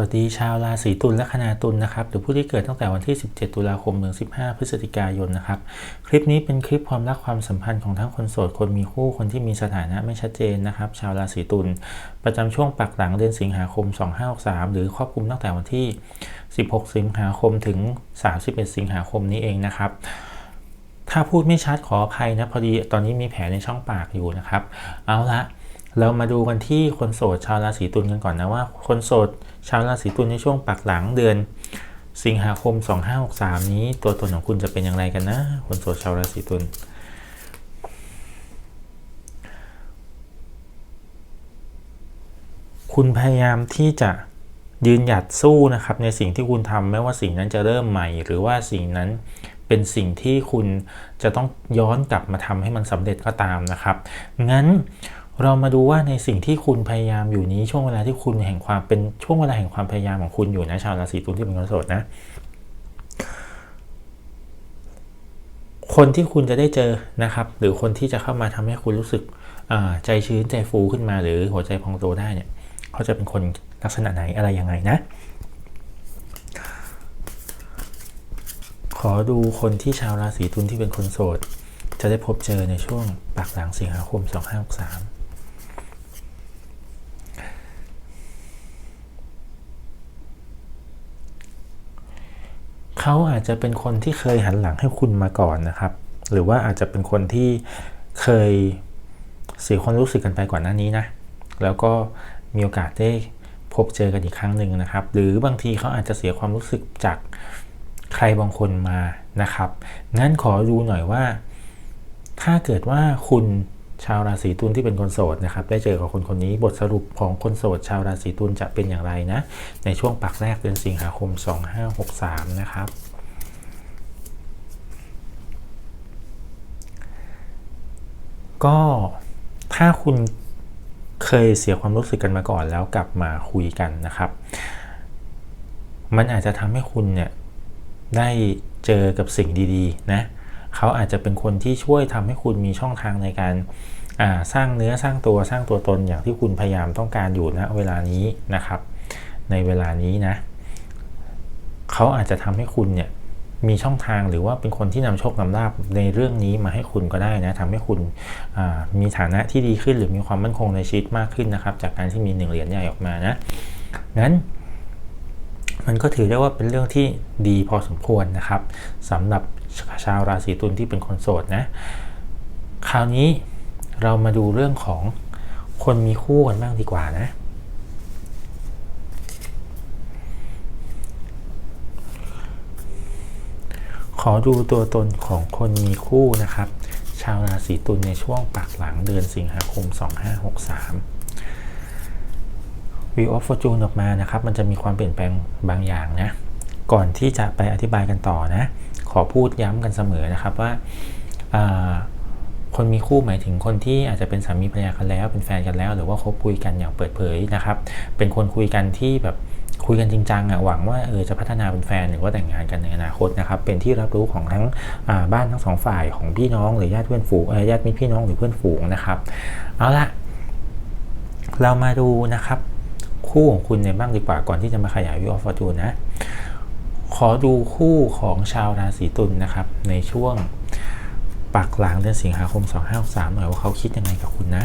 วัสดีชาวราศีตุลและคณาตุลนะครับหรือผู้ที่เกิดตั้งแต่วันที่ 17 ตุลาคมถึง 15 พฤศจิกายนนะครับ คลิปนี้เป็นคลิปความรักความสัมพันธ์ของทั้งคนโสดคนมีคู่คนที่มีสถานะไม่ชัดเจนนะครับ ชาวราศีตุลประจำช่วงปักหลังเดือนสิงหาคม 2563 หรือครอบคลุมตั้งแต่วันที่ 16 สิงหาคมถึง 31 สิงหาคมนี้เองนะครับถ้าพูดไม่ชัดขออภัยนะพอดีตอนนี้มีแผลในช่องปากอยู่นะครับ เอาละ เรามาดูกันที่คนโสดชาวราศีตุลกันก่อนนะว่า คนโสดชาวราศีตุลในช่วงปักหลังเดือน สิงหาคม 2563 นี้ ตัวตนของคุณจะเป็นอย่างไรกันนะ คนโสดชาวราศีตุลคุณพยายามที่จะยืนหยัดสู้นะครับในสิ่งที่คุณทำไม่ว่าสิ่งนั้นจะเริ่มใหม่ หรือว่าสิ่งนั้นเป็นสิ่งที่คุณจะต้องย้อนกลับมาทำให้มันสำเร็จก็ตามนะครับ งั้น เรามาดูว่าในสิ่งที่คุณพยายามอยู่นี้ช่วงเวลาที่คุณแห่งความเป็นช่วงเวลาแห่งความพยายามของคุณอยู่นะชาวราศีตุลที่เป็นคนโสดนะ คนที่คุณจะได้เจอนะครับ หรือคนที่จะเข้ามาทำให้คุณรู้สึกใจชื้นใจฟูขึ้นมาหรือหัวใจพองโตได้เนี่ยเขาจะเป็นคนลักษณะไหนอะไรยังไงนะ ขอดูคนที่ชาวราศีตุลที่เป็นคนโสดจะได้พบเจอในช่วงปากหลังสิงหาคม 2563 เขาอาจจะเป็นคนที่เคยหันหลังให้คุณมาก่อนนะครับ หรือว่าอาจจะเป็นคนที่เคยเสียความรู้สึกกันไปก่อนหน้านี้นะ แล้วก็มีโอกาสได้พบเจอกันอีกครั้งหนึ่งนะครับ หรือบางทีเขาอาจจะเสียความรู้สึกจากใครบางคนมานะครับ งั้นขอดูหน่อยว่า ถ้าเกิดว่าคุณ ชาวราศีตุลที่เป็นคนโสดนะครับได้เจอกับคนคนนี้บทสรุปของคนโสด ชาวราศีตุลจะเป็นอย่างไรนะในช่วงปักแรกเดือนสิงหาคม 2563 นะครับก็ถ้าคุณเคยเสียความรู้สึกกันมาก่อนแล้วกลับมาคุยกันนะครับ มันอาจจะทำให้คุณเนี่ยได้เจอกับสิ่งดีๆนะ เขาอาจจะเป็นคนที่ช่วยทำให้คุณมีช่องทางในการสร้างเนื้อสร้างตัวสร้างตัวตนอย่างที่คุณพยายามต้องการอยู่ณนะเวลานี้นะครับ ในเวลานี้นะเขาอาจจะทำให้คุณเนี่ยมีช่องทางหรือว่าเป็นคนที่นำโชคนำลาบในเรื่องนี้มาให้คุณก็ได้นะทำให้คุณมีฐานะที่ดีขึ้นหรือมีความมั่นคงในชีวิตมากขึ้นนะครับ จากการที่มีหนึ่งเหรียญใหญ่ออกมานะงั้น มันก็ถือได้ว่าเป็นเรื่องที่ดีพอสมควรนะครับสำหรับชาวราศีตุลที่เป็นคนโสดนะ คราวนี้เรามาดูเรื่องของคนมีคู่กันบ้างดีกว่านะ ขอดูตัวตนของคนมีคู่นะครับ ชาวราศีตุลในช่วงปากหลังเดือนสิงหาคม 2563 View of Fortune ออกมานะครับ มันจะมีความเปลี่ยนแปลงบางอย่างนะ ก่อนที่จะไปอธิบายกันต่อนะ ขอพูดย้ำกันเสมอนะครับว่าคนมีคู่หมายถึงคนที่อาจจะเป็นสามีภรรยากันแล้ว เป็นแฟนกันแล้ว หรือว่าคบคุยกันอย่างเปิดเผยนะครับ เป็นคนคุยกันที่แบบคุยกันจริงจังอะหวังว่าเออจะพัฒนาเป็นแฟนหรือว่าแต่งงานกันในอนาคตนะครับเป็นที่รับรู้ของทั้งบ้านทั้งสองฝ่ายของพี่น้องหรือญาติเพื่อนฝูงญาติมิตรพี่น้องหรือเพื่อนฝูงนะครับเอาละเรามาดูนะครับ คู่ของคุณในบ้างดีกว่าก่อนที่จะมาขยายวิวออฟฟอร์จูนนะขอดูคู่ของชาวราศีตุลนนะครับ ในช่วงปักหลังเดือนสิงหาคม 2563หน่อยว่าเขาคิดยังไงกับคุณนะ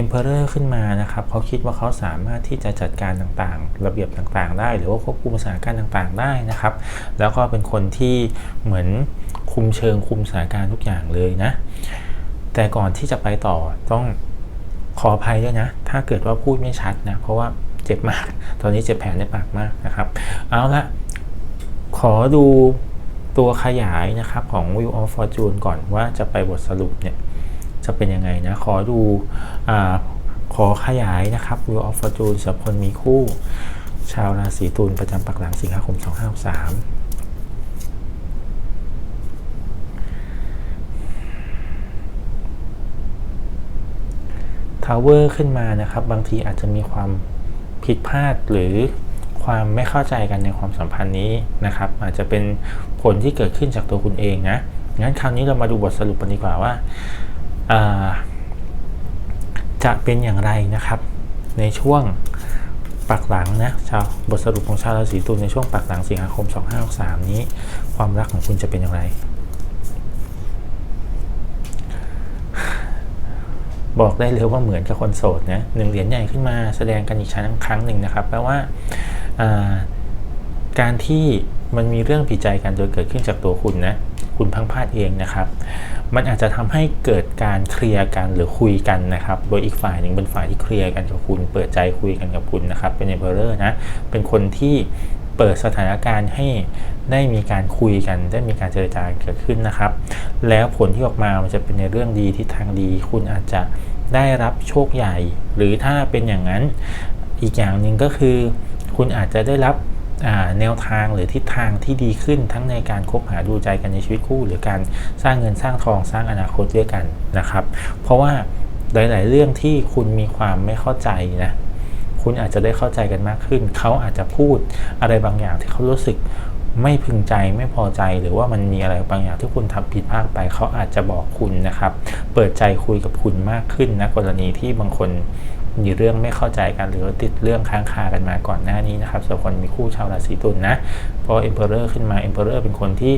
Emperor ขึ้นมานะครับเขาคิดว่าเขาสามารถที่จะจัดการต่างๆ ระเบียบต่างๆ ได้ หรือว่าควบคุมสถานการณ์ต่างๆ ได้นะครับ แล้วก็เป็นคนที่เหมือนคุมเชิงคุมสถานการณ์ทุกอย่างเลยนะ แต่ก่อนที่จะไปต่อต้อง ขออภัยด้วยนะ ถ้าเกิดว่าพูดไม่ชัดนะ เพราะว่าเจ็บมาก ตอนนี้เจ็บแผลในปากมากนะครับ เอาละ ขอดูตัวขยายนะครับของ Wheel of Fortune ก่อนว่าจะไปบทสรุปเนี่ย จะเป็นยังไงนะ ขอดูอขอขยายนะครับ Wheel of Fortune สำหรับคนมีคู่ ชาวราศีตุลประจำปักหลังสิงหาคม 2563 ทาวเวอร์ขึ้นมานะครับ บางทีอาจจะมีความผิดพลาดหรือความไม่เข้าใจกันในความสัมพันธ์นี้นะครับ อาจจะเป็นผลที่เกิดขึ้นจากตัวคุณเองนะงั้นคราวนี้เรามาดูบทสรุปกันดีกว่าว่าจะเป็นอย่างไรนะครับ ในช่วงปักหลังนะชาวบทสรุปของชาวราศีตุลในช่วงปักหลังสิงหาคม 2563 นี้ ความรักของคุณจะเป็นอย่างไร บอกได้เลยว่าเหมือนกับคนโสดนะหนึ่งเหรียญใหญ่ขึ้นมาแสดงกันอีกชั้นครั้งหนึ่งนะครับแปลว่าการที่มันมีเรื่องผิดใจกันโดยเกิดขึ้นจากตัวคุณนะคุณพังพลาดเองนะครับ มันอาจจะทำให้เกิดการเคลียร์กันหรือคุยกันนะครับ โดยอีกฝ่ายหนึ่งเป็นฝ่ายที่เคลียร์กันกับคุณ เปิดใจคุยกันกับคุณนะครับ เป็นเอเบอร์นะ เป็นคนที่เปิดสถานการณ์ให้ได้มีการคุยกัน ได้มีการเจรจาเกิดขึ้นนะครับ แล้วผลที่ออกมามันจะเป็นในเรื่องดีที่ทางดี คุณอาจจะ ได้รับโชคใหญ่ หรือถ้าเป็นอย่างนั้นอีกอย่างหนึ่งก็คือ คุณอาจจะได้รับแนวทางหรือทิศทางที่ดีขึ้นทั้งในการคบหาดูใจกันในชีวิตคู่ หรือการสร้างเงินสร้างทองสร้างอนาคตด้วยกันนะครับ เพราะว่าหลาย ๆ เรื่องที่คุณมีความไม่เข้าใจนะคุณอาจจะได้เข้าใจกันมากขึ้น เขาอาจจะพูดอะไรบางอย่างที่เขารู้สึก ไม่พึงใจไม่พอใจหรือว่ามันมีอะไรบางอย่างที่คุณทำผิดพลาดไปเขาอาจจะบอกคุณนะครับ เปิดใจคุยกับคุณมากขึ้นนะกรณีที่บางคนมีเรื่องไม่เข้าใจกันหรือติดเรื่องค้างคากันมาก่อนหน้านี้นะครับส่วนคนมีคู่ชาวราศีตุลนนะพอเอ็มเพอเรอร์ขึ้นมาเอ็มเพอเรอร์เป็นคนที่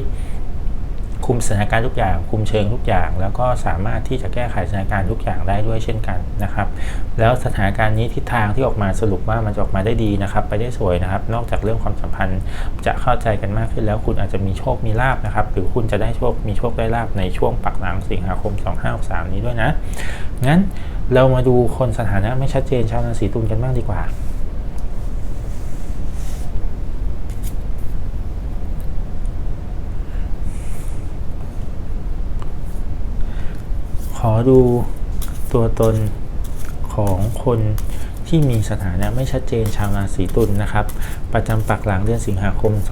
คุมสถานการณ์ทุกอย่าง คุมเชิงทุกอย่าง แล้วก็สามารถที่จะแก้ไขสถานการณ์ทุกอย่างได้ด้วยเช่นกันนะครับ แล้วสถานการณ์นี้ทิศทางที่ออกมาสรุปว่ามันจะออกมาได้ดีนะครับ ไปได้สวยนะครับ นอกจากเรื่องความสัมพันธ์จะเข้าใจกันมากขึ้นแล้วคุณอาจจะมีโชคมีลาบนะครับ หรือคุณจะได้โชคมีโชคได้ลาบในช่วงปักหลังสิงหาคม 2563นี้ด้วยนะงั้นเรามาดูคนสถานะไม่ชัดเจนชาวราศีตุลกันบ้างดีกว่า ดูตัวตนของคนที่มีสถานะไม่ชัดเจนชาวราศีตุลนนะครับ ประจำปักหลังเดือนสิงหาคม 2563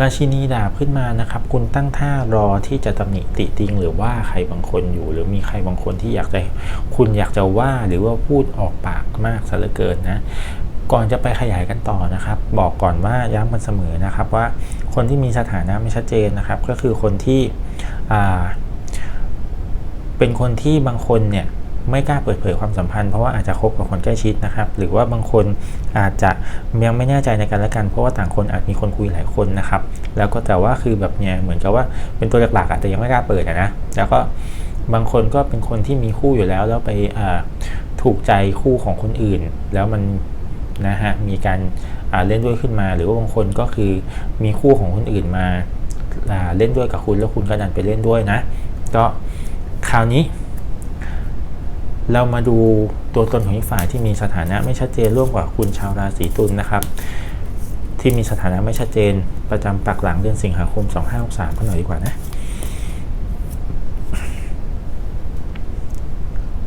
ราชินีดาบขึ้นมานะครับ คุณตั้งท่ารอที่จะตำหนิติติง หรือว่าใครบางคนอยู่ หรือมีใครบางคนที่อยากจะคุณอยากจะว่าหรือว่าพูดออกปากมากซะเหลือเกินนะก่อนจะไปขยายกันต่อนะครับ บอกก่อนว่าย้ำกันเสมอนะครับว่า คนที่มีสถานะไม่ชัดเจนนะครับ ก็คือคนที่เป็นคนที่บางคนเนี่ยไม่กล้าเปิดเผยความสัมพันธ์เพราะว่าอาจจะคบกับคนใกล้ชิดนะครับ หรือว่าบางคนอาจจะยังไม่แน่ใจในกันและกันเพราะว่าต่างคนอาจมีคนคุยหลายคนนะครับ แล้วก็แต่ว่าคือแบบเนี่ยเหมือนกับว่าเป็นตัวหลักๆแต่ยังไม่กล้าเปิดนะแล้วก็บางคนก็เป็นคนที่มีคู่อยู่แล้วแล้วไปถูกใจคู่ของคนอื่น แล้วมันนะฮะมีการ เล่นด้วยขึ้นมา หรือว่าบางคนก็คือมีคู่ของคนอื่นมาเล่นด้วยกับคุณแล้วคุณก็ดันไปเล่นด้วยนะ ก็คราวนี้ เรามาดูตัวตนของอีกฝ่ายที่มีสถานะไม่ชัดเจนร่วมกับคุณชาวราศีตุลนนะครับ ที่มีสถานะไม่ชัดเจนประจำปักหลังเดือนสิงหาคม 2563กันหน่อยดีกว่านะ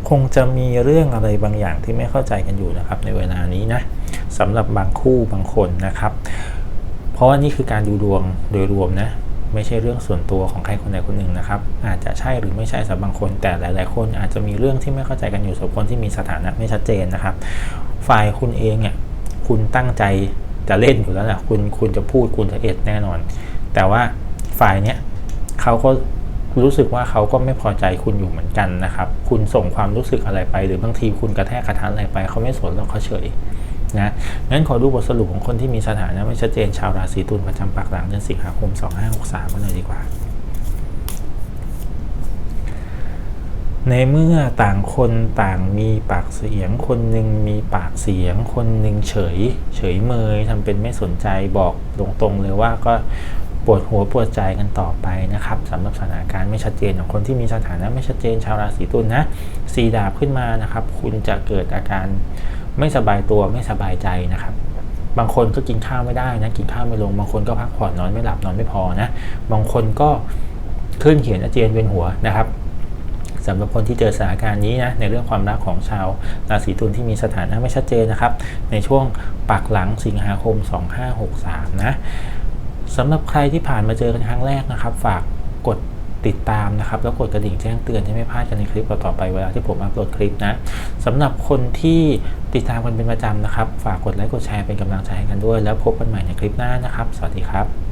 คงจะมีเรื่องอะไรบางอย่างที่ไม่เข้าใจกันอยู่นะครับในเวลานี้นะ สำหรับบางคู่บางคนนะครับ เพราะว่านี่คือการดูดวงโดยรวมนะไม่ใช่เรื่องส่วนตัวของใครคนใดคนหนึ่งนะครับ อาจจะใช่หรือไม่ใช่สำหรับบางคน แต่หลาย ๆ คนอาจจะมีเรื่องที่ไม่เข้าใจกันอยู่สำหรับคนที่มีสถานะไม่ชัดเจนนะครับ ฝ่ายคุณเองเนี่ยคุณตั้งใจจะเล่นอยู่แล้วแหละคุณคุณจะพูดคุณจะเอ็ดแน่นอน แต่ว่าฝ่ายเนี้ยเขาก็รู้สึกว่าเขาก็ไม่พอใจคุณอยู่เหมือนกันนะครับ คุณส่งความรู้สึกอะไรไป หรือบางทีคุณกระแทกกระทันอะไรไป เขาไม่สนหรอกเขาเฉย นะงั้นขอดูบทสรุปของคนที่มีสถานะไม่ชัดเจนชาวราศีตุลประจำปักหลังเดือนสิงหาคม 2563กันเลยดีกว่า ในเมื่อต่างคนต่างมีปากเสียง คนหนึ่งมีปากเสียง คนหนึ่งเฉย เฉยเมยทำเป็นไม่สนใจบอกตรงๆเลยว่าก็ปวดหัวปวดใจกันต่อไปนะครับสำหรับสถานการณ์ไม่ชัดเจนของคนที่มีสถานะไม่ชัดเจนชาวราศีตุลนนะสีดาบขึ้นมานะครับ คุณจะเกิดอาการ ไม่สบายตัวไม่สบายใจนะครับ บางคนก็กินข้าวไม่ได้นะกินข้าวไม่ลง บางคนก็พักผ่อนนอนไม่หลับนอนไม่พอนะบางคนก็ขึ้นเขียนอาเจียนเวียนหัวนะครับสำหรับคนที่เจอสถานการณ์นี้นะในเรื่องความรักของชาวราศีตุลที่มีสถานะไม่ชัดเจนนะครับ ในช่วงปักหลังสิงหาคม 2563 นะสำหรับใครที่ผ่านมาเจอกันครั้งแรกนะครับ ฝากกด ติดตามนะครับแล้วกดกระดิ่งแจ้งเตือนให้ไม่พลาดกันในคลิปต่อไปเวลาที่ผมอัปโหลดคลิปนะสำหรับคนที่ติดตามกันเป็นประจำนะครับ ฝากกดไลค์กดแชร์เป็นกำลังใจให้กันด้วย แล้วพบกันใหม่ในคลิปหน้านะครับ สวัสดีครับ